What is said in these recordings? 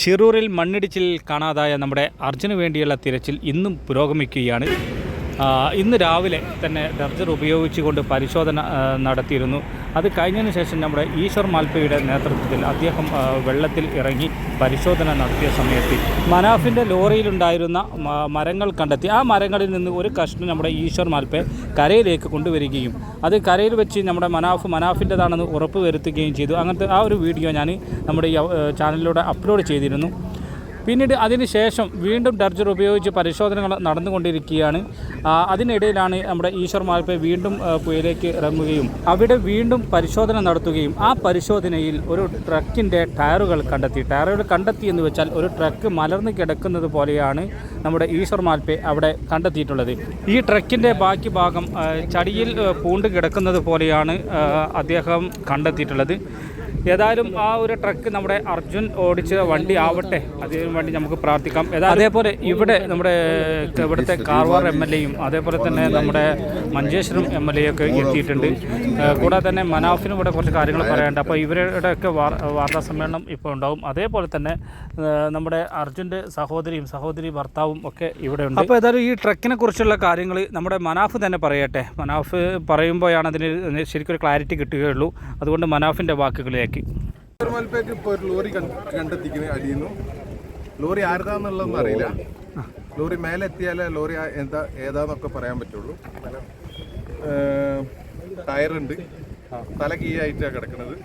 ഷിറൂരിൽ മണ്ണിടിച്ചിൽ കാണാതായ നമ്മുടെ അർജുന് വേണ്ടിയുള്ള തിരച്ചിൽ ഇന്നും പുരോഗമിക്കുകയാണ്. ഇന്ന് രാവിലെ തന്നെ ഡർജർ ഉപയോഗിച്ചുകൊണ്ട് പരിശോധന നടത്തിയിരുന്നു. അത് കഴിഞ്ഞതിന് ശേഷം നമ്മുടെ ഈശ്വർ മാൽപ്പയുടെ നേതൃത്വത്തിൽ അദ്ദേഹം വെള്ളത്തിൽ ഇറങ്ങി പരിശോധന നടത്തിയ സമയത്ത് മനാഫിന്റെ ലോറിയിലുണ്ടായിരുന്ന മരങ്ങൾ കണ്ടെത്തി. ആ മരങ്ങളിൽ നിന്ന് ഒരു കഷ്ണം നമ്മുടെ ഈശ്വർ മാൽപ്പെ കരയിലേക്ക് കൊണ്ടുവരികയും അത് കരയിൽ വെച്ച് നമ്മുടെ മനാഫ് മനാഫിന്റെതാണെന്ന് ഉറപ്പ് വരുത്തുകയും ചെയ്തു. അങ്ങനത്തെ ആ ഒരു വീഡിയോ ഞാൻ നമ്മുടെ ഈ ചാനലിലൂടെ അപ്ലോഡ് ചെയ്തിരുന്നു. പിന്നീട് അതിനുശേഷം വീണ്ടും ഡർജർ ഉപയോഗിച്ച് പരിശോധനകൾ നടന്നുകൊണ്ടിരിക്കുകയാണ്. അതിനിടയിലാണ് നമ്മുടെ ഈശ്വർ മാൽപ്പെ വീണ്ടും പുഴയിലേക്ക് ഇറങ്ങുകയും അവിടെ വീണ്ടും പരിശോധന നടത്തുകയും ആ പരിശോധനയിൽ ഒരു ട്രക്കിന്റെ ടയറുകൾ കണ്ടെത്തി. ടയറുകൾ കണ്ടെത്തി എന്ന് വെച്ചാൽ ഒരു ട്രക്ക് മലർന്ന് കിടക്കുന്നത് പോലെയാണ് നമ്മുടെ ഈശ്വർ മാൽപ്പെ അവിടെ കണ്ടെത്തിയിട്ടുള്ളത്. ഈ ട്രക്കിന്റെ ബാക്കി ഭാഗം ചടിയിൽ പൂണ്ട് കിടക്കുന്നത് പോലെയാണ് അദ്ദേഹം കണ്ടെത്തിയിട്ടുള്ളത്. ഏതായാലും ആ ഒരു ട്രക്ക് നമ്മുടെ അർജുൻ ഓടിച്ച വണ്ടി ആവട്ടെ. അതിനു വേണ്ടി നമുക്ക് പ്രാർത്ഥിക്കാം. അതേപോലെ ഇവിടെ നമ്മുടെ ഇവിടുത്തെ കാർവാർ എം എൽ എയും അതേപോലെ തന്നെ നമ്മുടെ മഞ്ചേശ്വരം എം എൽ എ ഒക്കെ എത്തിയിട്ടുണ്ട്. കൂടാതെ തന്നെ മനാഫിനും ഇവിടെ കുറച്ച് കാര്യങ്ങൾ പറയാനുണ്ട്. അപ്പോൾ ഇവരുടെയൊക്കെ വാർ- വാർത്താ സമ്മേളനം ഇപ്പോൾ ഉണ്ടാവും. അതേപോലെ തന്നെ നമ്മുടെ അർജുന്റെ സഹോദരിയും സഹോദരി ഭർത്താവും ഒക്കെ ഇവിടെ ഉണ്ട്. അപ്പോൾ ഏതായാലും ഈ ട്രക്കിനെ കുറിച്ചുള്ള കാര്യങ്ങൾ നമ്മുടെ മനാഫ് തന്നെ പറയട്ടെ. മനാഫ് പറയുമ്പോഴാണ് അതിന് ശരിക്കും ഒരു ക്ലാരിറ്റി കിട്ടുകയുള്ളൂ. അതുകൊണ്ട് മനാഫിന്റെ വാക്കുകളിലേക്ക് മൽപ്പേക്ക് ഇപ്പോൾ ഒരു ലോറി കണ്ട്- കണ്ടെത്തിക്കുന്ന അടിയുന്നു. ലോറി ആരുതാന്നുള്ളതൊന്നും അറിയില്ല. ലോറി മേലെ എത്തിയാലേ ലോറി എന്താ ഏതാന്നൊക്കെ പറയാൻ പറ്റുള്ളൂ. ടയറുണ്ട്. തല കീ കീഴായിട്ടാണ് കിടക്കുന്നത്.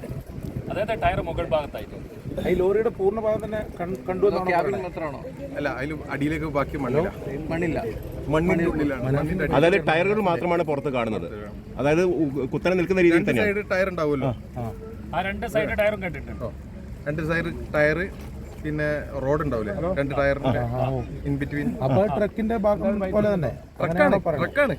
അതായത് ടയർ മുകൾ ഭാഗത്തായിട്ട്. ഈ ലോറിയുടെ പൂർണ ഭാഗം തന്നെ കണ്ടു അല്ല അതിൽ അടിയിലേക്ക് ബാക്കി മണ്ണില്ല മണ്ണില്ല. മണ്ണിന്റെ ഉള്ളിലാണ്. അതായത് ടയറുകൾ മാത്രമാണ് പുറത്ത് കാണുന്നത്. അതായത് കുത്തനെ നിൽക്കുന്ന രീതിയിൽ തന്നെ സൈഡ് ടയർ ഉണ്ടാവുമല്ലോ ആ രണ്ട് സൈഡ് ടയറും കണ്ടിട്ടുണ്ട്. രണ്ട് സൈഡ് ടയർ പിന്നെ റോഡ് ഉണ്ടാവില്ലേ? രണ്ട് ടയറിന്റെ ഇൻ ബിറ്റ്വീൻ അപ്പൊ ട്രക്കിന്റെ ഭാഗം പോലെ തന്നെ. ട്രക്കാണ് ട്രക്കാണ്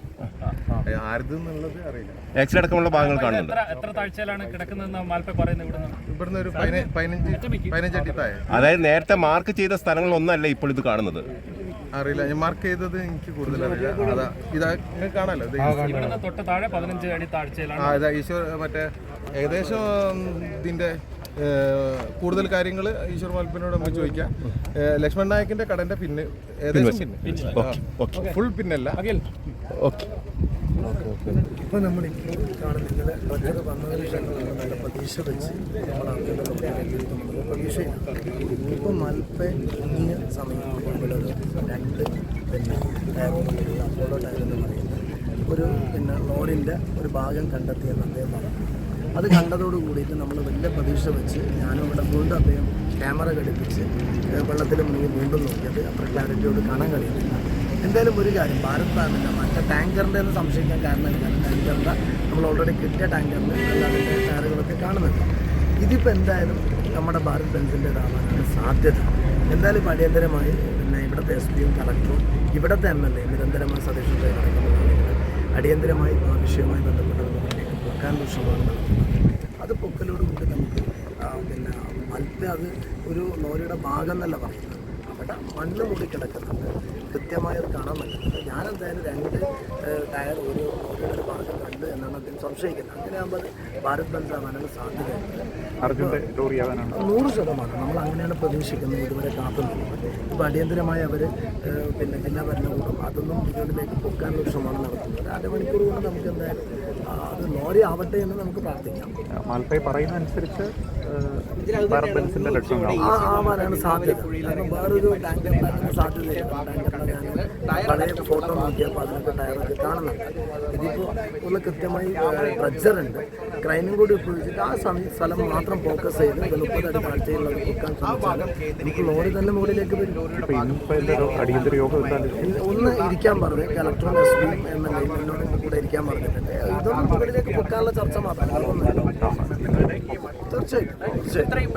അറിയില്ല. ആക്സിൽ അടക്കമുള്ള ഭാഗങ്ങൾ കാണുന്നുണ്ട്. എത്ര താഴ്ചയിലാണ് കിടക്കുന്നതെന്ന് മാൽപ്പ പറയുന്നത് ഇവിടെ നിന്ന് ഇവിടുന്ന് ഒരു പതിന- പതിനഞ്ച് പതിനഞ്ച് അടി താഴെ. അതായത് നേരത്തെ മാർക്ക് ചെയ്ത സ്ഥലങ്ങളൊന്നല്ല ഇപ്പോൾ ഇത് കാണുന്നത്. അറിയില്ല. ഞാൻ മാർക്ക് ചെയ്തത് എനിക്ക് കൂടുതൽ അറിയില്ല അതാ ഇതാ നിങ്ങൾക്ക് കാണാലോ? ഇത് ഇവിടുന്ന് തൊട്ട് താഴെ പതിനഞ്ച് അടി താഴ്ചയിലാണ്. ആ ഇതാ ഈശ്വർ മറ്റേ ഏകദേശം ഇതിന്റെ കൂടുതൽ കാര്യങ്ങൾ ഈശ്വർ മൽപ്പിനോട് നമുക്ക് ചോദിക്കാം. ലക്ഷ്മൺ നായകിന്റെ കടന്റെ പിന്നെ ഏകദേശം പിന്നെ. ഫുൾ പിന്നല്ല. ഓക്കെ. ഇപ്പോൾ നമ്മൾ ഇപ്പോൾ കാണുന്നത് ബജർ വന്നതിന് ശേഷം നമ്മൾ നല്ല പ്രതീക്ഷ വെച്ച് നമ്മൾ പ്രതീക്ഷയില്ല. ഇപ്പോൾ മൽപ്പ മുങ്ങിയ സമയത്ത് ടയറുകളുള്ള അപ്പോളോ ഒരു പിന്നെ ലോറിന്റെ ഒരു ഭാഗം കണ്ടെത്തിയെന്ന് അദ്ദേഹം പറഞ്ഞു അത് കണ്ടതോട് കൂടിയിട്ട് നമ്മൾ വലിയ പ്രതീക്ഷ വെച്ച് ഞാനും ഇവിടെ വീണ്ടും അദ്ദേഹം ക്യാമറ ഘടിപ്പിച്ച് വെള്ളത്തിൽ മുങ്ങി വീണ്ടും നോക്കിയത്. അത്ര ക്ലാരിറ്റിയോട് കാണാൻ കഴിയുന്നില്ല. എന്തായാലും ഒരു കാര്യം ഭാരത് ബാങ്കിന്റെ മറ്റേ ടാങ്കറിന്റെ എന്ന് സംശയിക്കാൻ കാരണം എന്താണ് ടാങ്കറിന്റെ നമ്മൾ ഓൾറെഡി കിട്ടിയ ടാങ്കറിന്റെ അല്ലാതെ ടയറുകളൊക്കെ കാണുന്നുണ്ട്. ഇതിപ്പോൾ എന്തായാലും നമ്മുടെ ഭാരത് ബെൻസിന്റെതാവാനാണ് സാധ്യത. എന്തായാലും അടിയന്തരമായി പിന്നെ ഇവിടുത്തെ എസ് പിയും കളക്ടറും ഇവിടുത്തെ എം എൽ എ നിരന്തരമായി സതീഷ് അടിയന്തരമായി ആ വിഷയവുമായി ബന്ധപ്പെട്ട മുന്നിലേക്ക് പോക്കാനുള്ള ശ്രമമാണ് നടത്തുന്നത്. അത് പൊക്കലോടുകൂടി നമുക്ക് പിന്നെ മൽപ്പ അത് ഒരു ലോറിയുടെ ഭാഗം എന്നല്ല പറയുന്നത്. അവിടെ മണ്ണ് മൂടി കിടക്കുന്നുണ്ട് കൃത്യമായി അത് കാണാൻ പറ്റുന്നുണ്ട് ഞാനെന്തായാലും രണ്ട് ടയർ ഒരു ലോറിയുടെ ഭാഗം കണ്ട് എന്നാണ് സംശയിക്കുന്നത് അങ്ങനെയാകുമ്പോൾ ഭാരത് ബൻസ് ആവാനുള്ള സാധ്യതയുണ്ട്. നൂറ് ശതമാനം നമ്മൾ അങ്ങനെയാണ് പ്രതീക്ഷിക്കുന്നത് ഇതുവരെ കാത്തുനിന്നത്. ഇപ്പോൾ അടിയന്തരമായി അവർ പിന്നെ ജില്ലാ ഭരണകൂടം അതൊന്നും ഇതിലേക്ക് പൊക്കാനുള്ള ഒരു ശ്രമമാണ് നടത്തുന്നത് ഒരു അരമണിക്കൂർ കൊണ്ട് നമുക്ക് എന്തായാലും അത് ലോറി ആവട്ടെ എന്ന് നമുക്ക് പ്രാർത്ഥിക്കാം. മാൽപ്പൈ പറയുന്ന അനുസരിച്ച് ഭാരത് ബെൻസിന്റെ ലക്ഷ്യം കാണാം ആ ആവാനാണ് സാധ്യത. കാരണം വേറൊരു ടാങ്കർ ഉണ്ടാക്കുന്ന സാധ്യതയില്ല. ടാങ്കറിനെ ഞാൻ പഴയ ഫോട്ടോ നോക്കിയപ്പോൾ അതിനൊക്കെ ടയറൊക്കെ കാണുന്നുണ്ട്. ഇതിപ്പോൾ ഉള്ള കൃത്യമായി ട്രജറുണ്ട് ക്രൈനും കൂടി ഉപയോഗിച്ചിട്ട് ആ സമയം സ്ഥലം മാത്രം ഫോക്കസ് ചെയ്ത് ഇത് കാഴ്ചയുള്ളത് കൊടുക്കാൻ ശ്രമിച്ചാൽ നമുക്ക് ലോറി തന്നെ മുകളിലേക്ക് വരും. ഒന്ന് ഇരിക്കാൻ പറഞ്ഞു. കളക്ടറും എസ് പിയും എം എൽ എയും എന്നോട് കൂടെ ഇരിക്കാൻ പറഞ്ഞിട്ടുണ്ട്. ഇതൊന്നും മുകളിലേക്ക് പൊക്കാനുള്ള ചർച്ച മാത്രമല്ല തീർച്ചയായിട്ടും തീർച്ചയായും തീർച്ചയായും